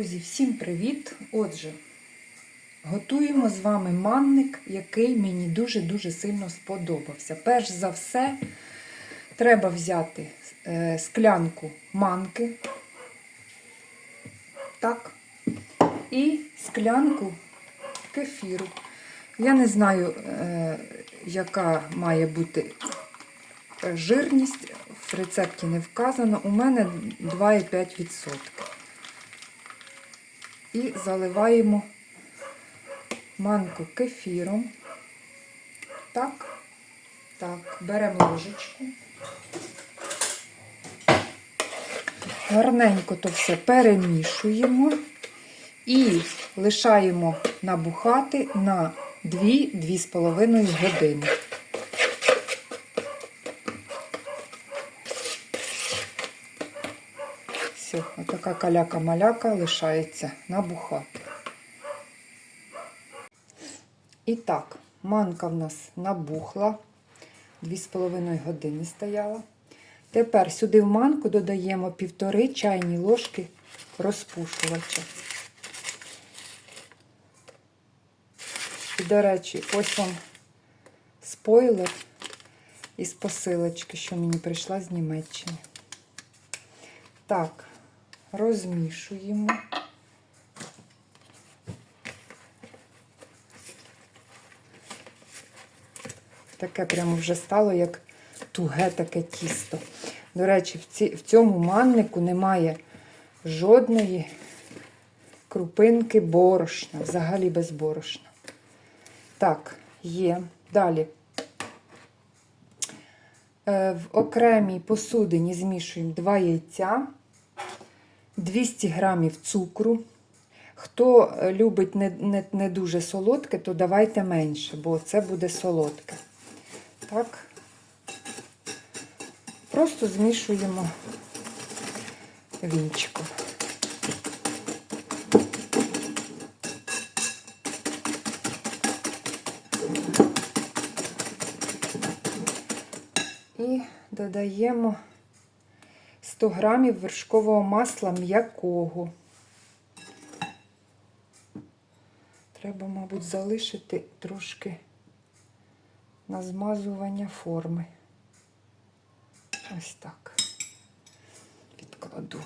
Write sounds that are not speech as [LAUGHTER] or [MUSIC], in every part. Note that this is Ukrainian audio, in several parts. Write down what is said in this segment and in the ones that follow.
Друзі, всім привіт! Отже, готуємо з вами манник, який мені дуже-дуже сильно сподобався. Перш за все, треба взяти е, склянку манки. Так. І склянку кефіру. Я не знаю, е, яка має бути жирність, в рецепті не вказано. У мене 2,5%. І заливаємо манку кефіром. Так, так, беремо ложечку. Гарненько то все перемішуємо і лишаємо набухати на 2-2,5 години. Все, отака каляка-маляка лишається набухати. І так, манка в нас набухла, 2,5 години стояла. Тепер сюди в манку додаємо півтори чайні ложки розпушувача. І, до речі, ось вам спойлер із посилочки, що мені прийшла з Німеччини. Так, розмішуємо. Таке прямо вже стало, як туге таке тісто. До речі, в, ці, в цьому маннику немає жодної крупинки борошна, взагалі без борошна. Так, є. Далі. Е, В окремій посудині змішуємо 2 яйця, 200 грамів цукру. Хто любить не, не, не дуже солодке, то давайте менше, бо це буде солодке. Так, просто змішуємо вінчиком. І додаємо 100 грамів вершкового масла м'якого. Треба, мабуть, залишити трошки на змазування форми. Ось так. Відкладу.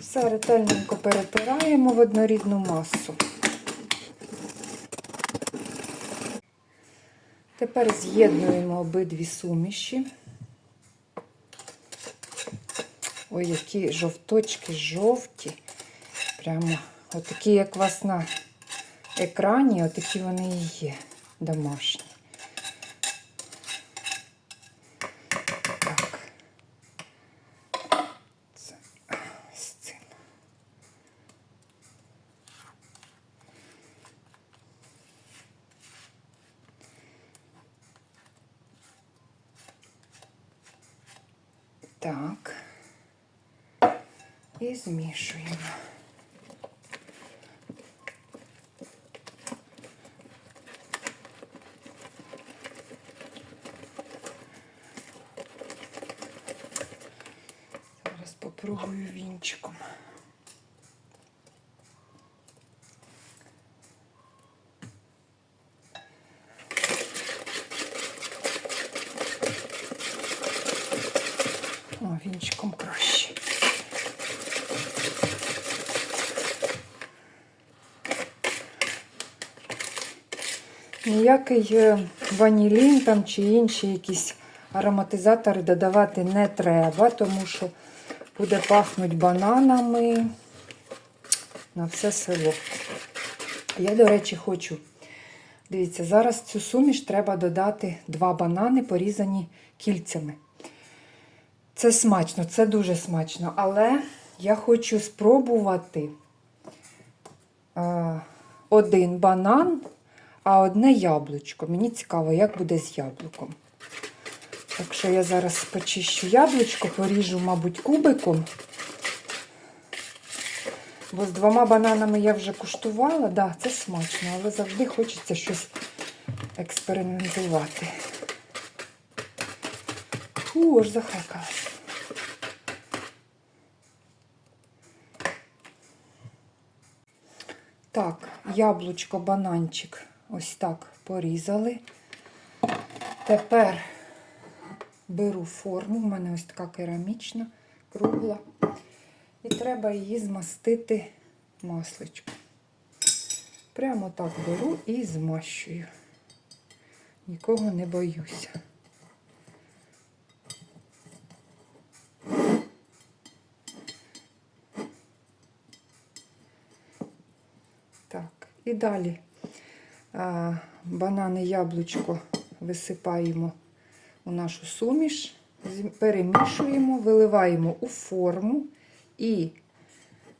Все ретельненько перетираємо в однорідну масу. Тепер з'єднуємо обидві суміші. Ой, які жовточки жовті. Прямо отакі, як у вас на екрані, отакі вони і є домашні. Так. Це з цим. Так. І змішуємо. Зараз попробую вінчиком. О, вінчиком краще. Ніякий е, ванілін там чи інші якісь ароматизатори додавати не треба, тому що буде пахнути бананами на все село. Я, до речі, хочу. Дивіться, зараз цю суміш треба додати два банани, порізані кільцями. Це смачно, це дуже смачно. Але я хочу спробувати е, один банан, а одне яблучко. Мені цікаво, як буде з яблуком. Так що я зараз почищу яблучко, поріжу, мабуть, кубиком. Бо з двома бананами я вже куштувала, так, да, це смачно, але завжди хочеться щось експериментувати. Фу, аж захекалась. Так, яблучко, бананчик ось так порізали. Тепер беру форму, в мене ось така керамічна, кругла. І треба її змастити масличком. Прямо так беру і змащую. Нікого не боюся. Так, і далі банани, яблучко висипаємо у нашу суміш, перемішуємо, виливаємо у форму і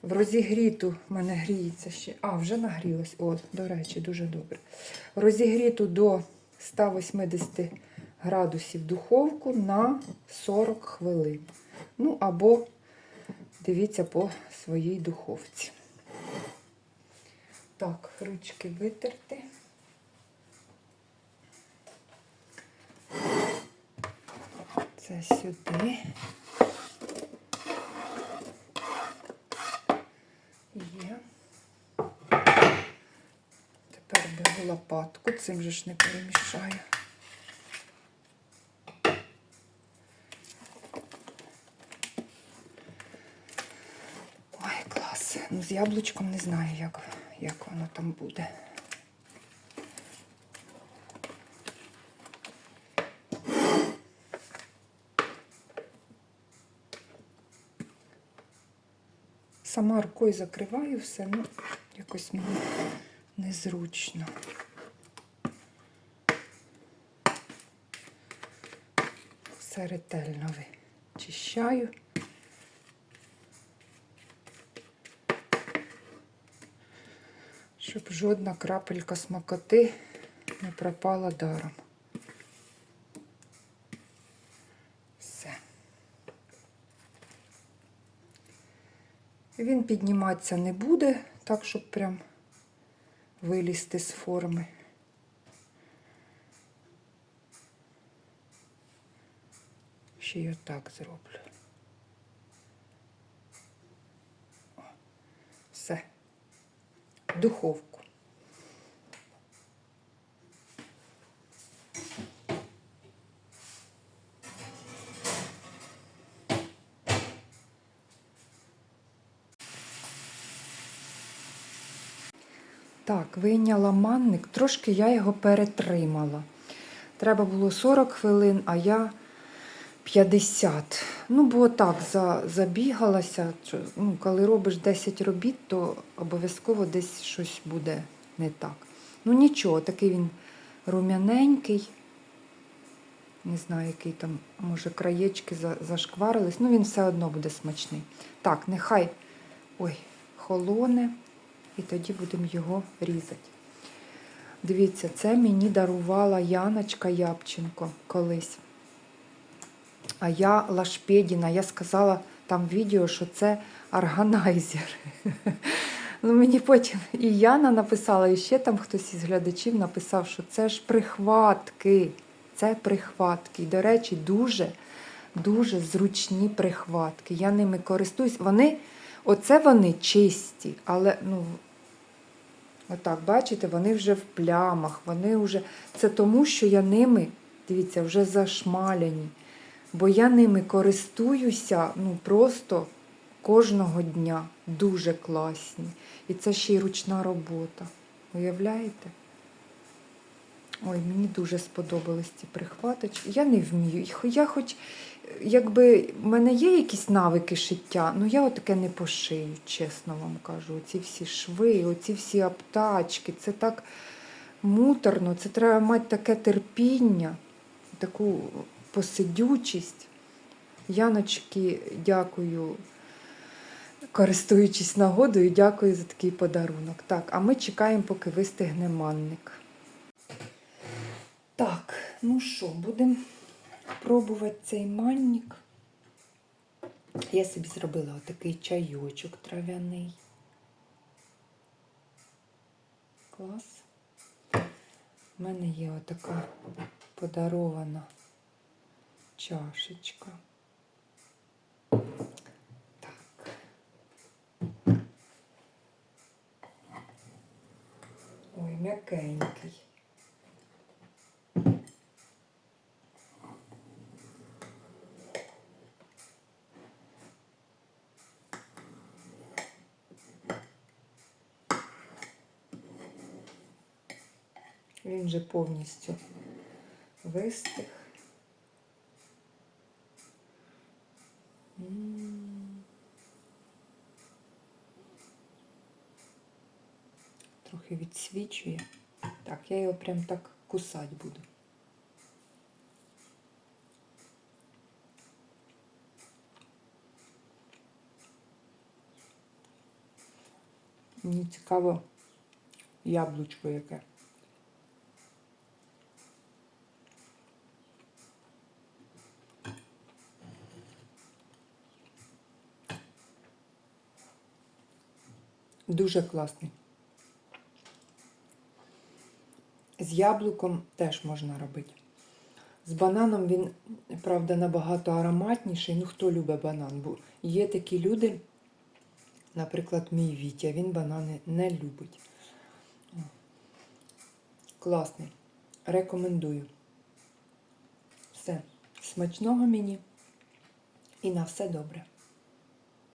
в розігріту, в мене гріється ще, а, вже нагрілось, о, до речі, дуже добре. Розігріту до 180 градусів духовку на 40 хвилин. Ну, або дивіться по своїй духовці. Так, ручки витерти. Це сюди. Є. Тепер беру лопатку, цим же ж не перемішаю. Ой, клас. Ну, з яблучком не знаю, як, як воно там буде. Сама рукою закриваю все, ну, якось мені незручно. Все ретельно вичищаю. Щоб жодна крапелька смакоти не пропала даром. Він підніматися не буде, так, щоб прям вилізти з форми. Ще й отак зроблю. Все. В Так, вийняла манник, трошки я його перетримала. Треба було 40 хвилин, а я 50. Ну, бо так, за, забігалася. Ну, коли робиш 10 робіт, то обов'язково десь щось буде не так. Ну нічого, такий він рум'яненький. Не знаю, який там, може, краєчки за- зашкварились. Ну, він все одно буде смачний. Так, нехай ой, холоне, і тоді будемо його різати. Дивіться, це мені дарувала Яночка Япченко колись. А я Лашпедіна, я сказала там в відео, що це органайзер. [LAUGHS] Ну, мені потім і Яна написала, і ще там хтось із глядачів написав, що це ж прихватки. Це прихватки. І, до речі, дуже, дуже зручні прихватки. Я ними користуюсь. Вони, оце вони чисті, але ну, отак, бачите, вони вже в плямах, вони вже. Це тому, що я ними, дивіться, вже зашмалені. Бо я ними користуюся ну, просто кожного дня. Дуже класні. І це ще й ручна робота. Уявляєте? Ой, мені дуже сподобались ці прихваточки. Я не вмію. Я хоч, якби в мене є якісь навики шиття, ну я отаке не пошию, чесно вам кажу. Оці всі шви, оці всі аптачки, це так муторно, це треба мати таке терпіння, таку посидючість. Яночки, дякую, користуючись нагодою, дякую за такий подарунок. Так, а ми чекаємо, поки вистигне манник. Так, ну що, будемо пробувати цей манник. Я собі зробила отакий чайочок трав'яний. Клас. У мене є отака подарована чашечка. Так. Ой, м'якенький. Він вже повністю вистих. Трохи відсвічує. Так, я його прям так кусати буду. Мені цікаво яблучко яке. Дуже класний. З яблуком теж можна робити. З бананом він, правда, набагато ароматніший. Ну, хто любить банан? Бо є такі люди, наприклад, мій Вітя, він банани не любить. Класний. Рекомендую. Все. Смачного мені і на все добре.